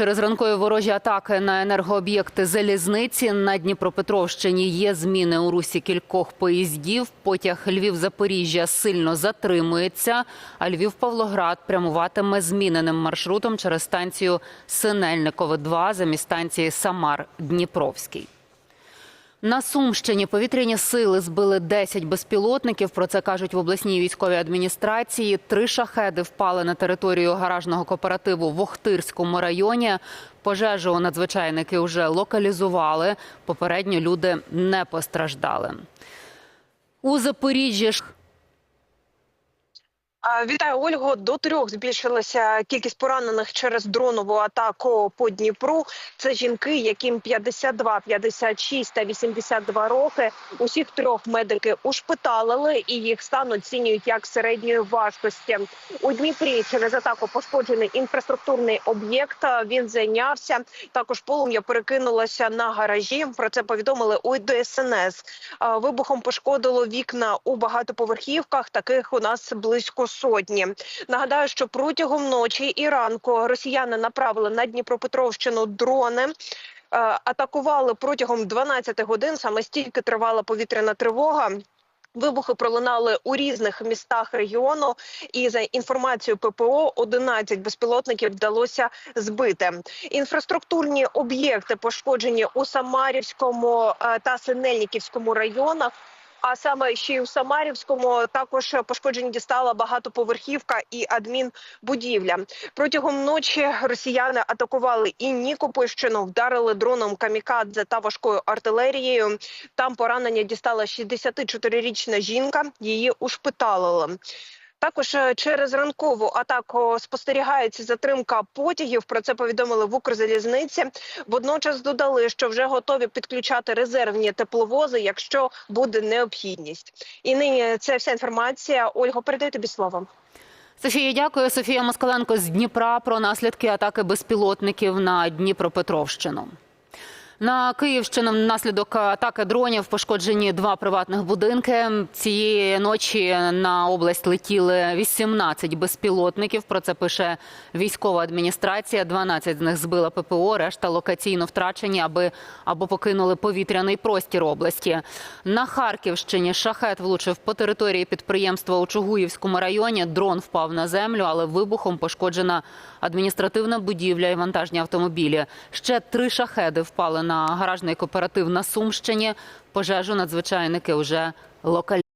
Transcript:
Через ранкові ворожі атаки на енергооб'єкти залізниці на Дніпропетровщині є зміни у русі кількох поїздів. Потяг Львів-Запоріжжя сильно затримується, а Львів-Павлоград прямуватиме зміненим маршрутом через станцію Синельникове 2 замість станції Самар-Дніпровський. На Сумщині повітряні сили збили 10 безпілотників. Про це кажуть в обласній військовій адміністрації. Три шахеди впали на територію гаражного кооперативу в Охтирському районі. Пожежу надзвичайники вже локалізували. Попередньо люди не постраждали. У Запоріжжі Вітаю, Ольго. До трьох збільшилася кількість поранених через дронову атаку по Дніпру. Це жінки, яким 52, 56 та 82 роки. Усіх трьох медики ушпиталили і їх стан оцінюють як середньої важкості. У Дніпрі через атаку пошкоджений інфраструктурний об'єкт. Він зайнявся. Також полум'я перекинулося на гаражі. Про це повідомили у ДСНС. Вибухом пошкодило вікна у багатоповерхівках. Таких у нас близько сотні. Нагадаю, що протягом ночі і ранку росіяни направили на Дніпропетровщину дрони. е, Атакували протягом 12 годин. Саме стільки тривала повітряна тривога. Вибухи пролунали у різних містах регіону, і за інформацією ППО 11 безпілотників вдалося збити. Інфраструктурні об'єкти пошкоджені у Самарівському е, та Синельниківському районах. А саме ще й у Самарівському також пошкоджені дістала багатоповерхівка і адмінбудівля. Протягом ночі росіяни атакували і Нікопольщину, вдарили дроном камікадзе та важкою артилерією. Там поранення дістала 64-річна жінка. Її ушпиталили. Також е, через ранкову атаку спостерігається затримка потягів. Про це повідомили в Укрзалізниці. Водночас додали, що вже готові підключати резервні тепловози, якщо буде необхідність. І нині це вся інформація. Ольго, передаю тобі слово. Софія, дякую. Софія Москаленко з Дніпра про наслідки атаки безпілотників на Дніпропетровщину. На Київщину внаслідок атаки дронів пошкоджені два приватних будинки. Цієї ночі на область летіли 18 безпілотників. Про це пише військова адміністрація. 12 з них збила ППО, решта локаційно втрачені, аби або покинули повітряний простір області. На Харківщині шахет влучив по території підприємства у Чугуївському районі. Дрон впав на землю, але вибухом пошкоджена адміністративна будівля і вантажні автомобілі. Ще три шахеди впали на гаражний кооператив на Сумщині. Пожежу надзвичайники вже локалізували.